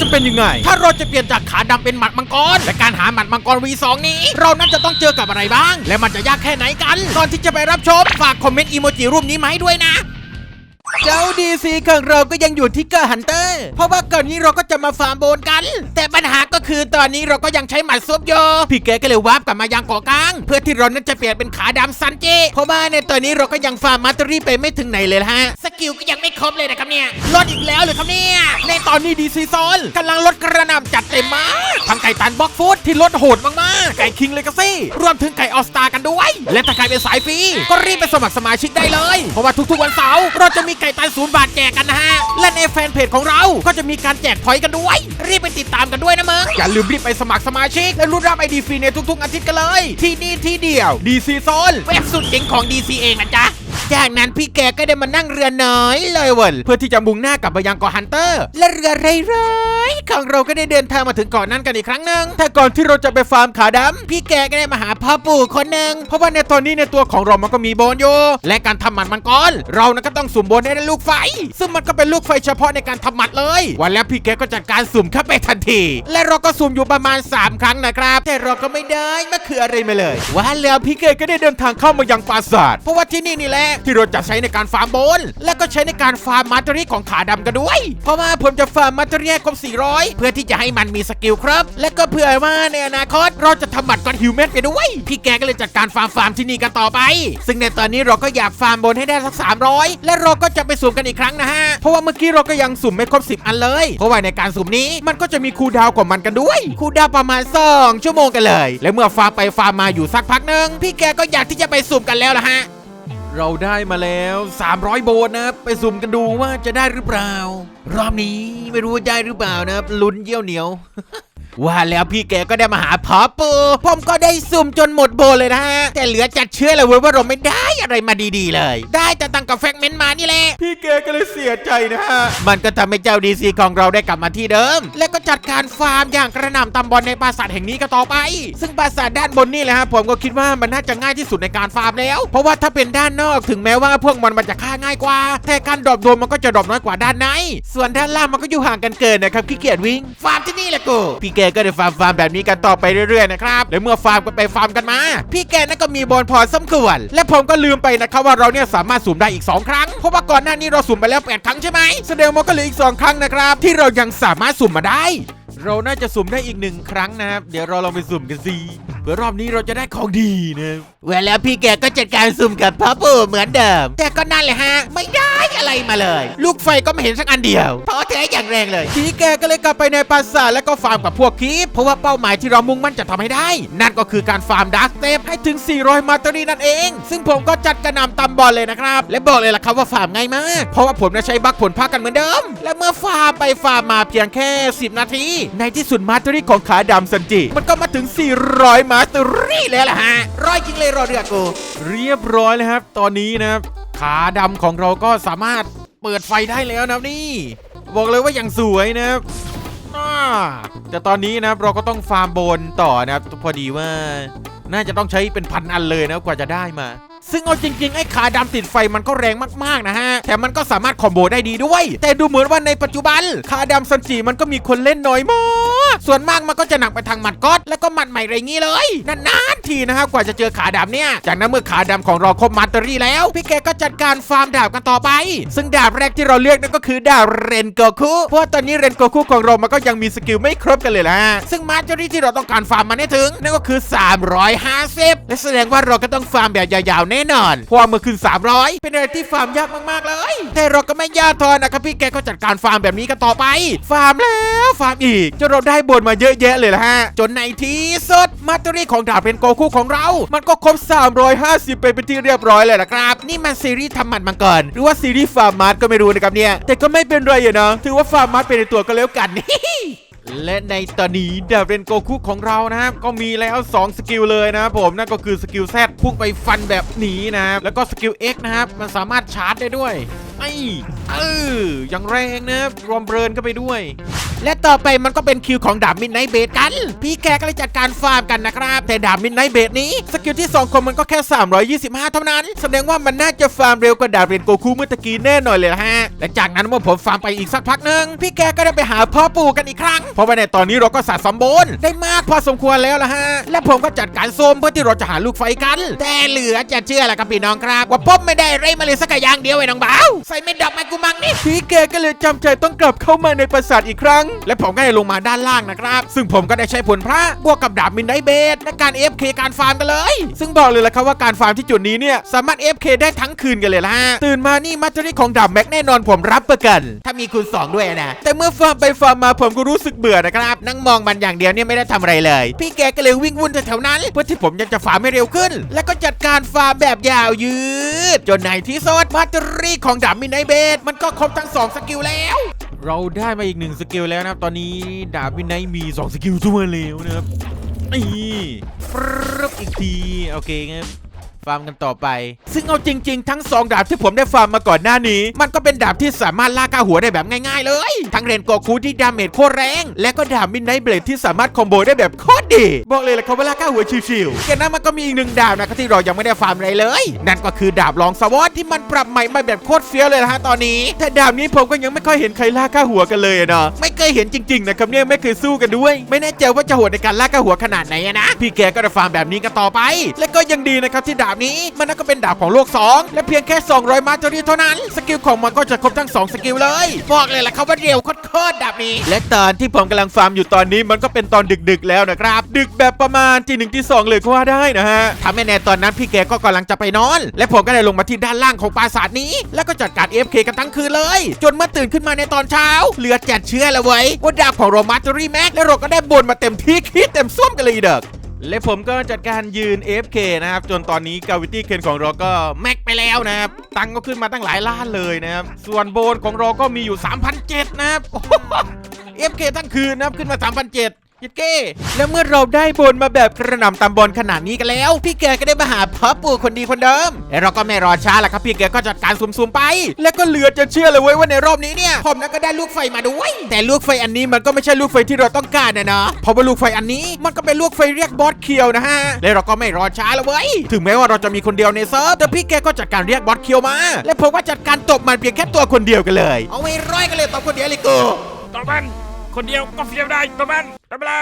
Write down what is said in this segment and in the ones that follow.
จะเป็นยังไง ถ้าเราจะเปลี่ยนจากขาดำเป็นหมัดมังกร และการหาหมัดมังกร V2 นี้ เรานั้นจะต้องเจอกับอะไรบ้าง และมันจะยากแค่ไหนกัน ก่อนที่จะไปรับชม ฝากคอมเมนต์อีโมจิรูปนี้มาให้ด้วยนะ เจ้าดีซีของเราก็ยังอยู่ที่เกอร์ฮันเตอร์ เพราะว่าก่อนนี้เราก็จะมาฟาร์มโบนกัน แต่ปัญหาก็คือตอนนี้เราก็ยังใช้หมัดซุปโยพี่แกก็เลยวาร์ปกลับมายังเกาะกลาง เพื่อที่เรานั้นจะเปลี่ยนเป็นขาดำซันเจเพราะว่าในตอนนี้เราก็ยังฟาร์มมาสเตอรี่ไปไม่ถึงไหนเลยฮะ สกิลก็ยังไม่ครบเลยนะครับเนี่ย ลดอีกแล้วเลยครับเนี่ย ในตอนนี้ดีซีโซนกำลังลดกระหน่ำจัดเต็มมากทั้งไก่ตันบล็อกฟูดที่ลดโหดมากๆ ไก่คิงเลกาซี่รวมถึงไก่ออสตากันด้วย และถ้าใครเป็นสายฟรีก็รีบไปสมัครสมาชิกได้เลย เพราะว่าทุกๆวันเสาร์เราจะมีก่ตันศูนย์บาทแจกกันนะฮะ และในแฟนเพจของเราก็จะมีการแจกพอยต์กันด้วย รีบไปติดตามกันด้วยนะมึง อย่าลืมรีบไปสมัครสมาชิก และรุ่นรับไอดีฟรีในทุกๆ อาทิตย์กันเลย ที่นี่ที่เดียว DC Zone เว็บสุดเจ๋งของ DC เองนะจ๊ะจากนั้นพี่แกก็ได้มานั่งเรือน้อยเลยเว้ยเพื่อที่จะมุ่งหน้ากลับไปยังเกาะฮันเตอร์ และเรือไรร้ ยของเราก็ได้เดินทางมาถึงเกาะนั้นกันอีกครั้งหนึ่งแต่ก่อนที่เราจะไปฟาร์มขาดำพี่แกก็ได้มาหาพ่อปู่คนหนึ่งเพราะว่าในตอนนี้ในตัวของเรามันก็มีโบนอยู่และการทำหมันมังกรเรานั้นก็ต้องสุ่มโบนให้ได้ลูกไฟ ซึ่งมันก็เป็นลูกไฟเฉพาะในการทำหมัดเลย วันแล้วพี่แกก็จัดการสุ่มเข้าไปทันที และเราก็สุ่มอยู่ประมาณ 3 ครั้งนะครับ แต่เราก็ไม่ได้มันคืออะไรมาเลยว่าแล้วพี่แกก็ได้เดินทางเข้ามายังปราสาทเพราะว่าที่นี่นี่แหละที่เราจะใช้ในการฟาร์มโบนและก็ใช้ในการฟาร์มมาตอรี่ของขาดำกันด้วย เพราะว่าผมจะฟาร์มมาตอรี่ให้ครบ400 เพื่อที่จะให้มันมีสกิลครับ และก็เผื่อว่าในอนาคตเราจะทำหมัดกอนฮิวแมนไปด้วย พี่แกก็เลยจัดการฟาร์มฟาร์มที่นี่กันต่อไป ซึ่งในตอนนี้เราก็อยากฟาร์มโบนให้ได้สัก 300 และเราก็จะไปสุ่มกันอีกครั้งนะฮะ เพราะว่าเมื่อกี้เราก็ยังสุ่มไม่ครบ 10 อันเลย เพราะว่าในการสุ่มนี้มันก็จะมีคูดาวของมันกันด้วย คูดาวประมาณ 2 ชั่วโมงกันเลย และเมื่อฟาร์มไปฟาร์มมาอยู่สักพักหนึ่งพี่แกก็อยากที่จะไปสุ่มกันแล้วล่ะฮะเราได้มาแล้ว 300 โบนนะ ไปสุ่มกันดูว่าจะได้หรือเปล่า รอบนี้ไม่รู้ว่าได้หรือเปล่านะครับลุ้นเยี่ยวเหนียว ว่าแล้วพี่แกก็ได้มาหาพอปูผมก็ได้สุ่มจนหมดโบเลยนะฮะ แต่เหลือจัดเชื่อเลยเว้ยว่าเราไม่ได้อะไรมาดีๆเลย ได้แต่ตังกับแฟกเมนต์มานี่แหละ พี่แกก็เลยเสียใจนะฮะ มันก็ทำให้เจ้าดีซีของเราได้กลับมาที่เดิม และก็จัดการฟาร์มอย่างกระหน่ำตำบอลในปราสาทแห่งนี้ก็ต่อไป ซึ่งปราสาทด้านบนนี่แหละฮะผมก็คิดว่ามันน่าจะง่ายที่สุดในการฟาร์มแล้ว เพราะว่าถ้าเป็นด้านนอกถึงแม้ว่าพวกมันมันจะฆ่าง่ายกว่า แต่การดรอปโดนมันก็จะดรอปน้อยกว่าด้านใน ส่วนด้านล่างมันก็อยู่ห่างกันเกินนะครับขี้เกียจวิ่ง ฟาร์มที่นี่แหละกูพี่แกก็ได้ฟาร์มฟาร์มแบบนี้กันต่อไปเรื่อยๆนะครับและเมื่อฟาร์มกันไปฟาร์มกันมา พี่แกนั่นก็มีบอลพอสมควรและผมก็ลืมไปนะครับว่าเราเนี่ยสามารถสุ่มได้อีก 2 ครั้งเพราะว่าก่อนหน้านี้เราสุ่มไปแล้ว8ครั้งใช่ไหมแสดงว่าก็เหลืออีก 2 ครั้งนะครับที่เรายังสามารถสุ่มมาได้ เราน่าจะสุ่มได้อีกหนึ่งครั้งนะครับเดี๋ยวเราลองไปสุ่มกันสิ เพื่อรอบนี้เราจะได้ของดีนะเวลาพี่แกก็จัดการสุ่มกับพ่อปู่เหมือนเดิม แต่ก็นั่นแหละฮะ ไม่ได้อะไรมาเลย ลูกไฟก็ไม่เห็นสักอันเดียวเพราะแท้อย่างแรงเลย พี่แกก็เลยกลับไปในปราสาทแล้วก็ฟาร์มกับพวกคีปเพราะว่าเป้าหมายที่เรามุ่งมั่นจะทำให้ได้ นั่นก็คือการฟาร์มดาร์กเตปให้ถึง 400 มาตอรี่นั่นเอง ซึ่งผมก็จัดกระหน่ำตำบอลเลยนะครับ และบอกเลยล่ะครับว่าฟาร์มง่ายมาก เพราะว่าผมจะใช้บัคผลพักกันเหมือนเดิม และเมื่อฟาร์มไปฟาร์มมาเพียงแค่ 10 นาที ในที่สุดมาตอรี่ของขาดำซันจิ มันก็มาถึง 400มาตอรี่แล้วล่ะฮะร้อยจริงเลยรอเรือกู เรียบร้อยแล้วครับ ตอนนี้นะครับ ขาดำของเราก็สามารถเปิดไฟได้แล้วนะครับนี่ บอกเลยว่าอย่างสวยนะครับอ่าแต่ตอนนี้นะครับเราก็ต้องฟาร์มโบนต่อนะครับพอดีว่า น่าจะต้องใช้เป็นพันอันเลยนะกว่าจะได้มา ซึ่งเอาจริงๆ ไอ้ขาดำติดไฟมันก็แรงมากๆนะฮะ แต่มันก็สามารถคอมโบได้ดีด้วย แต่ดูเหมือนว่าในปัจจุบัน ขาดำซันจิมันก็มีคนเล่นน้อยมาก ส่วนมากมันก็จะหนักไปทางหมัดก๊อตแล้วก็หมัดใหม่ไรงี้เลยนานๆทีนะฮะกว่าจะเจอขาดำเนี่ย จากนั้นเมื่อขาดำของเราครบมาตอรี่แล้ว พี่แกก็จัดการฟาร์มดาบกันต่อไป ซึ่งดาบแรกที่เราเลือกนั่นก็คือดาบเรนโกคุเพราะตอนนี้เรนโกคุของเรามันก็ยังมีสกิลไม่ครบกันเลยละฮะซึ่งมาตอรี่ที่เราต้องการฟาร์มมันให้ถึง นั่นก็คือ 350 และแสดงว่าเราก็ต้องฟาร์มแบบยาวๆแน่นอนเพราะเมื่อขึ้น300 เป็นอะไรที่ฟาร์มยากมากๆเลย แต่เราก็ไม่ย่อทอนะครับพี่แกก็จัดการฟาร์มแบบนี้กันต่อไป ฟาร์มแล้วฟาร์มอีกจนเราได้บนมาเยอะแยะเลยละฮะ จนในที่สุดมาตอรี่ของดาบเป็นโกคุของเรา มันก็ครบ 350 ไปเป็นที่เรียบร้อยเลยนะครับ นี่มันซีรีส์ทำหมันมังกรหรือว่าซีรีส์ฟาร์มมาร์ก็ไม่รู้นะครับเนี่ย แต่ก็ไม่เป็นไรอะนะถือว่าฟาร์มมาร์เป็นในตัวก็แล้วกันและในตอนนี้ดาบเรนโกคุของเรานะครับ ก็มีแล้ว 2 สกิลเลยนะครับผมนั่นก็คือสกิล Z พุ่งไปฟันแบบหนีนะครับ แล้วก็สกิล X นะครับ มันสามารถชาร์จได้ด้วย ไอ้เออยังแรงนะครับรวมเบิร์นเข้าไปด้วย และต่อไปมันก็เป็นคิวของดาบมินไนเบดกัน พี่แกก็เลยจัดการฟาร์มกันนะครับ แต่ดาบมินไนเบดนี้ สกิลที่2คนมันก็แค่ 325 เท่านั้น แสดงว่ามันน่าจะฟาร์มเร็วกว่าดาบเรียนโกคูเมื่อตะกี้แน่นอนเลยฮะและจากนั้นเมื่อผมฟาร์มไปอีกสักพักหนึ่งพี่แกก็ได้ไปหาพ่อปู่กันอีกครั้ง เพราะว่าในตอนนี้เราก็สะสมบุญได้มากพอสมควรแล้วละฮะและผมก็จัดการโซมเพื่อที่เราจะหาลูกไฟกัน แต่เหลือจะเชื่อแหละครับพี่น้องครับว่าผมไม่ได้ไรมาเลยสักอย่างเดียวไอ้น้องบ่าวใส่ไม่ดับไม้กูมังนี่พี่แกก็เลยจำใจต้องกลับเข้ามาในปราสาทอีกครั้งและผมก็ได้ลงมาด้านล่างนะครับ ซึ่งผมก็ได้ใช้ผลพระบวกกับดาบมินไดเบดในการ FK การฟาร์มกันเลย ซึ่งบอกเลยละครับว่าการฟาร์มที่จุดนี้เนี่ยสามารถ FK ได้ทั้งคืนกันเลยละฮะตื่นมานี่มัตเตอรี่ของดาบแม็กแน่นอนผมรับประกัน ถ้ามีคูณ2ด้วยนะ แต่เมื่อฟาร์มไปฟาร์มมาผมก็รู้สึกเบื่อนะครับนั่งมองมันอย่างเดียวเนี่ยไม่ได้ทำอะไรเลย พี่แกก็เลยวิ่งวุ่นแถวๆนั้น เพื่อที่ผมยังจะฟาร์มให้เร็วขึ้น แล้วก็จัดการฟาร์มแบบยาวยืด จนในที่สุดมัตเตอรี่ของดาบมินไดเบดมันก็ครบทั้งสองสกิลแล้ว เราได้มาอีกหนึ่งสกิลแล้วนะครับ ตอนนี้ดาบวินัยมี2สกิลทั่วแล้วนะครับนี่ปรึบอีกที โอเคครับ ฟาร์มกันต่อไป ซึ่งเอาจริง ๆ ทั้ง2ดาบที่ผมได้ฟาร์มมาก่อนหน้านี้ มันก็เป็นดาบที่สามารถล่าก้าหัวได้แบบง่ายๆเลย ทั้งเรนโกคูที่ดาเมจโคตรแรง และก็ดาบมินไนเบลดที่สามารถคอมโบได้แบบโคตรดี บอกเลยแหละครับว่าล่าก้าหัวชิวๆแค่นั้นมันก็มีอีกหนึ่งดาบนะครับที่เรายังไม่ได้ฟาร์มอะไรเลย นั่นก็คือดาบลองสวอตที่มันปรับใหม่มาแบบโคตรเฟี้ยวเลยนะฮะตอนนี้ แต่ดาบนี้ผมก็ยังไม่ค่อยเห็นใครล่าก้าหัวกันเลยเนาะไม่เคยเห็นจริงๆนะครับเนี่ยไม่เคยสู้กันด้วย ไม่แน่ใจว่าจะโหดในการล่าก้าหัวขนาดไหนนะพี่แกก็จะฟาร์มแบบนี้กันต่อไป และก็ยังดีนะครับที่ดาบนี้ มันก็เป็นดาบของโลก 2 และเพียงแค่ 200 มาจอรีเท่านั้น สกิลของมันก็จะครบทั้ง 2 สกิลเลย บอกเลยแหละครับว่าเร็วโคตรๆดาบนี้ และตอนที่ผมกำลังฟาร์มอยู่ตอนนี้มันก็เป็นตอนดึกๆ แล้วนะครับ ดึกแบบประมาณที่หนึ่งที่สองเลยก็ว่าได้นะฮะทำให้แน่ตอนนั้นพี่แกก็กำลังจะไปนอน และผมก็ได้ลงมาที่ด้านล่างของปราสาทนี้ แล้วก็จัดการ FK กันทั้งคืนเลย จนเมื่อตื่นขึ้นมาในตอนเช้าเหลือจัดเชื่อแล้วเว้ยว่าดาบของโรมาจอรี่แม็กและเราก็ได้บนมาเต็มที่คิดเต็มส้วมกันเลยอีเด็ก และผมก็จัดการยืน FK นะครับ จนตอนนี้กาวิตี้เคนของเราก็แม็กไปแล้วนะครับ ตังก็ขึ้นมาตั้งหลายล้านเลยนะครับ ส่วนโบนของเราก็มีอยู่ 3,007นะครับ FK ทั้งคืนนะครับ ขึ้นมา 3,007 ยิดเก้ แล้วเมื่อเราได้บนมาแบบกระหน่ำตำบอลขนาดนี้กันแล้ว พี่แกก็ได้มาหาพ่อปู่คนดีคนเดิมแล้วเราก็ไม่รอช้าละครับพี่แกก็จัดการซุ่มๆไป แล้วก็เหลือจะเชื่อเลยเว้ยว่าในรอบนี้เนี่ยผมนั้นก็ได้ลูกไฟมาด้วย แต่ลูกไฟอันนี้มันก็ไม่ใช่ลูกไฟที่เราต้องการนะเนาะเพราะว่าลูกไฟอันนี้มันก็เป็นลูกไฟเรียกบอสเคียวนะฮะแล้วเราก็ไม่รอช้าล้วเว้ยถึงแม้ว่าเราจะมีคนเดียวในเซิร์ฟแต่พี่แกก็จัดการเรียกบอสเคียวมา และผมว่าจัดการตบมันเพียงแค่ตัวคนเดียวกันเลย เอาไว้ร้อยกันเลยตบคนเดียวเลยกูต่อมันคนเดียวก็เฟี้ยวได้ต่อมัน ทำอะไร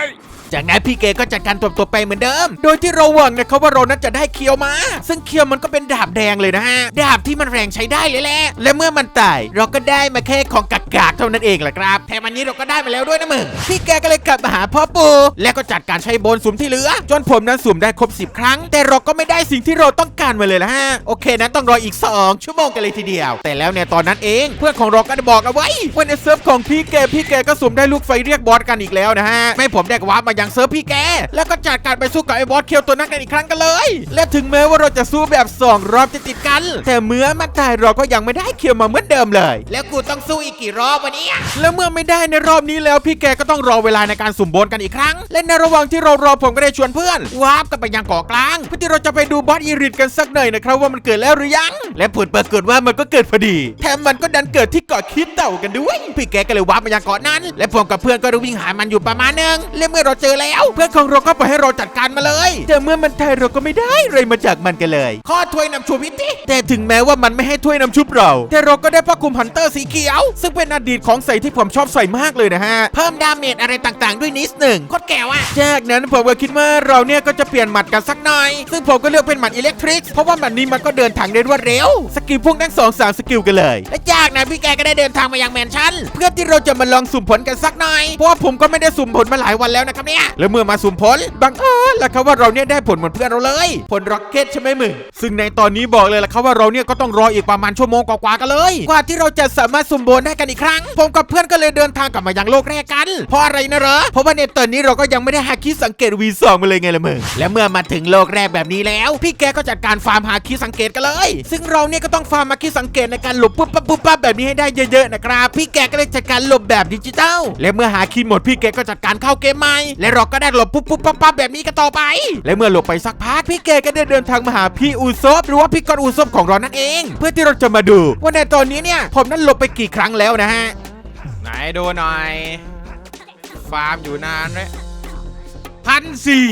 จากนั้นพี่เกก็จัดการตบตัวไปเหมือนเดิม โดยที่เราหวังนะครับว่าเรานั้นจะได้เคียวมา ซึ่งเคียวมันก็เป็นดาบแดงเลยนะฮะ ดาบที่มันแรงใช้ได้เลยแหละ และเมื่อมันตายเราก็ได้มาแค่ของกากๆเท่านั้นเองแหละครับ แถมอันนี้เราก็ได้มาแล้วด้วยนะมึง พี่แกก็เลยกลับมาหาพ่อปู่ แล้วก็จัดการใช้โบนสุ่มที่เหลือ จนผมนั้นสุ่มได้ครบ 10 ครั้ง แต่เราก็ไม่ได้สิ่งที่เราต้องการมาเลยละฮะ โอเคนั้นต้องรออีก 2 ชั่วโมงกันเลยทีเดียว แต่แล้วเนี่ยตอนนั้นเอง เพื่อนของเราก็ได้บอกเอาไว้ว่าในเซิร์ฟของพี่แกพี่แกก็สุ่มได้ลูกไฟเรียกบอสกันอีกแล้วนะฮะไม่ผมได้วาร์ปมายังเซิร์ฟพี่แก แล้วก็จัดการไปสู้กับไอ้บอสเคียวตัวนั้นกันอีกครั้งกันเลย และถึงแม้ว่าเราจะสู้แบบ2รอบติดๆกัน แต่เมื่อมันตายเราก็ยังไม่ได้เคียวมาเหมือนเดิมเลย แล้วกูต้องสู้อีกกี่รอบวันนี้แล้วเมื่อไม่ได้ในรอบนี้แล้วพี่แกก็ต้องรอเวลาในการสุ่มโบนกันอีกครั้ง และในระหว่างที่เรารอผมก็ได้ชวนเพื่อนวาร์ปกันไปยังเกาะกลางเพื่อที่เราจะไปดูบอสอีริทกันสักหน่อยนะครับว่ามันเกิดแล้วหรือยัง และผลปรากฏว่ามันก็เกิดพอดีแถมมันก็ดันเกิดที่เกาะคิดเต่ากันด้วย พี่แกก็เลยวาร์ปมายังเกาะนั้น และผมกับเพื่อนก็ได้วิ่งหามันอยู่ประมาณหนึงและเมื่อเราเจอแล้ว เพื่อนของเราก็ปล่อยให้เราจัดการมาเลย แต่เมื่อมันตายเราก็ไม่ได้อะไรมาจากมันกันเลยข้อถ้วยนำชูพิธีแต่ถึงแม้ว่ามันไม่ให้ถ้วยนำชุบเรา แต่เราก็ได้ผ้าคลุมฮันเตอร์สีเขียว ซึ่งเป็นอดีตของใส่ที่ผมชอบใส่มากเลยนะฮะเพิ่มดาเมจอะไรต่างๆ ด้วยนิดหนึ่งโคตรแก้วอะจากนั้นผมก็คิดว่าเราเนี่ยก็จะเปลี่ยนหมัดกันสักหน่อย ซึ่งผมก็เลือกเป็นหมัดอิเล็กทริกเพราะว่าหมัดนี้มันก็เดินทางได้รวดเร็วสกิลพุ่งทั้งสองสามสกิลกันเลยและจากนั้นพี่แกก็ได้เดินทางมายังแมนชั่นเพื่อที่เราจะมาลองสุ่มผลกันสักหน่อยเพราะว่าผมก็ไม่ได้สุ่มผลมาหลายวันแล้วนะครับเนี่ยแล้วเมื่อมาสุ่มผลบังเอิญล่ะครับว่าเราเนี่ยได้ผลเหมือนเพื่อนเราเลย ผลร็อกเก็ตใช่ไหมมึงซึ่งในตอนนี้บอกเลยล่ะครับว่าเราเนี่ยก็ต้องรออีกประมาณชั่วโมงกว่าๆกันเลยกว่าที่เราจะสามารถสุ่มโบนได้กันอีกครั้ง ผมกับเพื่อนก็เลยเดินทางกลับมายังโลกแรกกัน เพราะอะไรนะเหรอเพราะว่าในตอนนี้เราก็ยังไม่ได้หาคิดสังเกต V2 มาเลยไงล่ะมึงและเมื่อมาถึงโลกแรกแบบนี้แล้ว พี่แกก็จัดการฟาร์มหาคิดสังเกตกันเลย ซึ่งเราเนี่ยก็ต้องฟาร์มมาคิดสังเกตในการหลบปุ๊บปั๊บปุ๊บปั๊บแบบนี้ให้ได้เยอะๆนะครับพี่แกก็เลยจัดการหลบแบบดิจิตอลและเมื่อหาคิดหมดพี่แกก็จัดการเข้าเกมใหม่ และเราก็ได้หลบปุ๊บปุ๊บปั๊บปั๊บแบบนี้กันต่อไป และเมื่อหลบไปสักพักพี่แกก็ได้เดินทางมาหาพี่อูซบหรือว่าพี่กอนอูซบของเรานั่นเอง เพื่อที่เราจะมาดู ว่าในตอนนี้เนี่ยผมนั้นหลบไปกี่ครั้งแล้วนะฮะไหนดูหน่อย ฟาร์มอยู่นานเลยพันสี่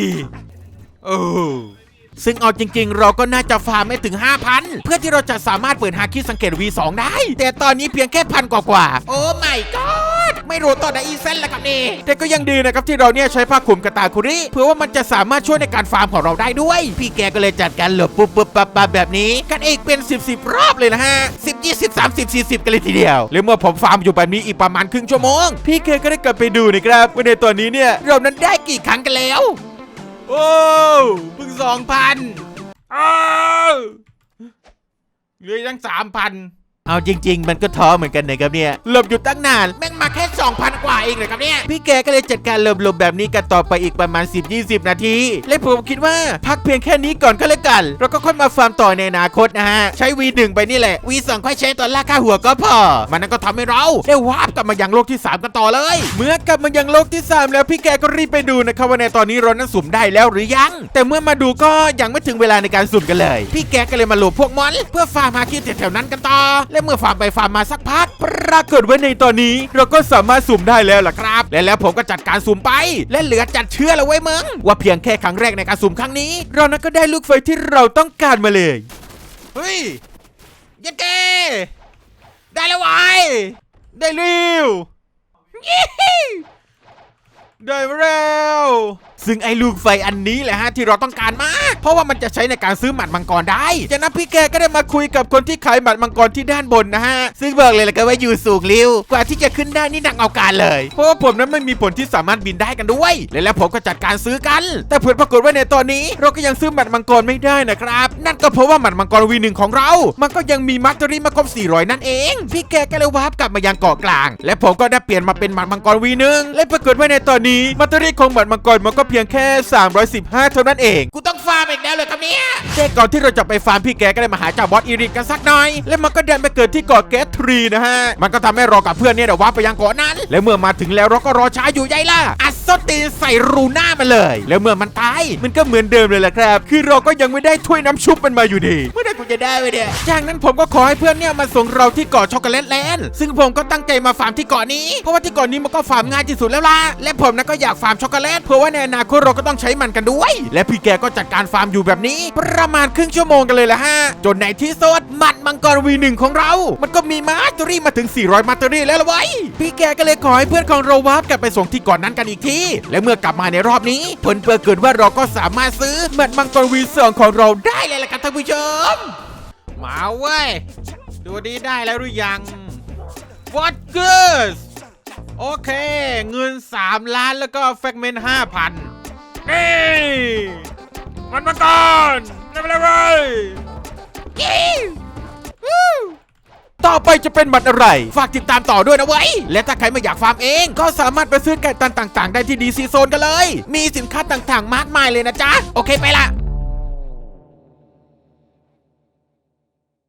โอ้ซึ่งเอาจริง ๆ เราก็น่าจะฟาร์มไม่ถึง 5,000 เพื่อที่เราจะสามารถเปิดหาคิดสังเกต V2 ได้ แต่ตอนนี้เพียงแค่พันกว่าๆโอ้ไม่กอ ไม่รู้ตอนไหนอีเซนแล้วครับนี่แต่ก็ยังดีนะครับที่เราเนี่ยใช้ผ้าคลุมกระตาคุริเพื่อว่ามันจะสามารถช่วยในการฟาร์มของเราได้ด้วย พี่แกก็เลยจัดการหลบปุ๊บปุ๊บปั๊บปั๊บแบบนี้ กันเองเป็น 10 10รอบเลยนะฮะ10 20 30 40กันเลยทีเดียวแล้วเมื่อผมฟาร์มอยู่แบบนี้อีกประมาณครึ่งชั่วโมง พี่แกก็ได้กลับไปดูนะครับว่าในตอนนี้เนี่ยเรานั้นได้กี่ครั้งกันแล้ว โอ้เพิ่งสองพันอ้าวเหลือตั้งสามพัน เอาจริง ๆ มันก็ท้อเหมือนกันนะครับเนี่ยหลบอยู่ตั้งนานแม่งมาแค่ 2,000 กว่าเองเลยครับเนี่ย พี่แกก็เลยจัดการหลบหลบแบบนี้กันต่อไปอีกประมาณ 10-20 นาที และผมคิดว่าพักเพียงแค่นี้ก่อนก็แล้วกัน เราก็ค่อยมาฟาร์มต่อในอนาคตนะฮะ ใช้ V1 ไปนี่แหละ V2 ค่อยใช้ตอนลากค่าหัวก็พอ มันนั่นก็ทำให้เราได้วาร์ปกลับมายังโลกที่ 3 กันต่อเลย เมื่อกลับมายังโลกที่ 3 แล้วพี่แกก็รีบไปดูนะครับว่าในตอนนี้เรานั้นสุ่มได้แล้วหรือยัง แต่เมื่อมาดูก็ยังไม่ถึงเวลาในการสุ่มกันเลย พี่แกก็เลยมาหลบพวกมอน เพื่อฟาร์มหาคิดแถวๆนั้นกันต่อและเมื่อฟาร์มไปฟาร์มมาสักพัก ปรากฏว่าในตอนนี้ เราก็สามารถสุ่มได้แล้วล่ะครับ และแล้วผมก็จัดการสุ่มไป และเหลือจัดเชื่อแล้วไว้มึงว่าเพียงแค่ครั้งแรกในการสุ่มครั้งนี้ เรานั้นก็ได้ลูกไฟที่เราต้องการมาเลยเฮ้ยเยันเกได้แล้วไว้ได้เร็วได้แล้ว ซึ่งไอ้ลูกไฟอันนี้แหละฮะที่เราต้องการมาก เพราะว่ามันจะใช้ในการซื้อหมัดมังกรได้จากนั้นพี่แกก็ได้มาคุยกับคนที่ขายหมัดมังกรที่ด้านบนนะฮะ ซึ่งบอกเลยละกันว่าอยู่สูงริ้วกว่าที่จะขึ้นได้นี่หนักเอาการเลย เพราะว่าผมนั้นไม่มีผลที่สามารถบินได้กันด้วย และแล้วผมก็จัดการซื้อกัน แต่ผลปรากฏว่าในตอนนี้ เราก็ยังซื้อหมัดมังกรไม่ได้นะครับ นั่นก็เพราะว่าหมัดมังกรวีหนึ่งของเรา มันก็ยังมีมัตเตอรี่มาครบ400 นั่นเอง พี่แกก็เลยวาร์ปกลับมายังเกาะกลาง และผมก็ได้เปลี่ยนมาเป็นหมัดมังกรวีหนึ่งและปรากฏว่าในตอนนี้มัตเตอรี่ของหมัดมังกรมันก็เพียงแค่ 315 เท่านั้นเอง กูต้องฟาร์มอีกแล้วเลยครับเนี่ยแต่ก่อนที่เราจะไปฟาร์มพี่แกก็ได้มาหาเจ้าบอสอีริกกันสักหน่อย และมันก็เดินไปเกิดที่เกาะแกสทรีนะฮะ มันก็ทำให้เรากับเพื่อนเนี่ยเดี๋ยววาร์ปไปยังเกาะนั้น และเมื่อมาถึงแล้วเราก็รอช้าอยู่ใหญ่ล่ะอัดส้นตีนใส่รูหน้ามันเลย แล้วเมื่อมันตายมันก็เหมือนเดิมเลยแหละครับ คือเราก็ยังไม่ได้ถ้วยน้ำชุบมันมาอยู่ดี เมื่อไหร่กูจะได้ไปเนี่ยจากนั้นผมก็ขอให้เพื่อนเนี่ยมาส่งเราที่เกาะช็อกโกแลตแลนด์ซึ่งผมก็ตั้งใจมาฟาร์มที่เกาะนี้เพราะว่าที่เกาะนี้มันก็ฟาร์มง่ายที่สุดแล้วล่ะและผมนะก็อยากฟาร์มช็อกโกแลตเพราะว่าในอนาคตเราก็ต้องใช้มันกันด้วย และพี่แกก็จัดการฟาร์มอยู่แบบนี้ ประมาณครึ่งชั่วโมงกันเลยละฮะ จนในที่สุดหมัดมังกรวีหนึ่งของเรา มันก็มีมาสเตอรี่มาถึง 400 มาสเตอรี่แล้วละไว้ยพี่แกก็เลยขอให้เพื่อนของเราวาร์ปกลับไปส่งที่ก่อนนั้นกันอีกทีและเมื่อกลับมาในรอบนี้ผลเปิดเกิดว่าเราก็สามารถซื้อหมัดมังกรวีสองของเราได้เลยละครับท่านผู้ชมมาเว้ยดูดีได้แล้วหรือยัง What good โอเค เงิน 3 ล้านแล้วก็แฟกเมนต์5,000 นี่มันมาก่อนได้ไปเลยเว้ยต่อไปจะเป็นบัตรอะไร ฝากติดตามต่อด้วยนะเว้ย และถ้าใครไม่อยากฟาร์มเอง ก็สามารถไปซื้อไก่ตันต่าง ๆ ได้ที่ดีซีโซนกันเลย มีสินค้าต่างๆ มากมายเลยนะจ๊ะ โอเคไปละ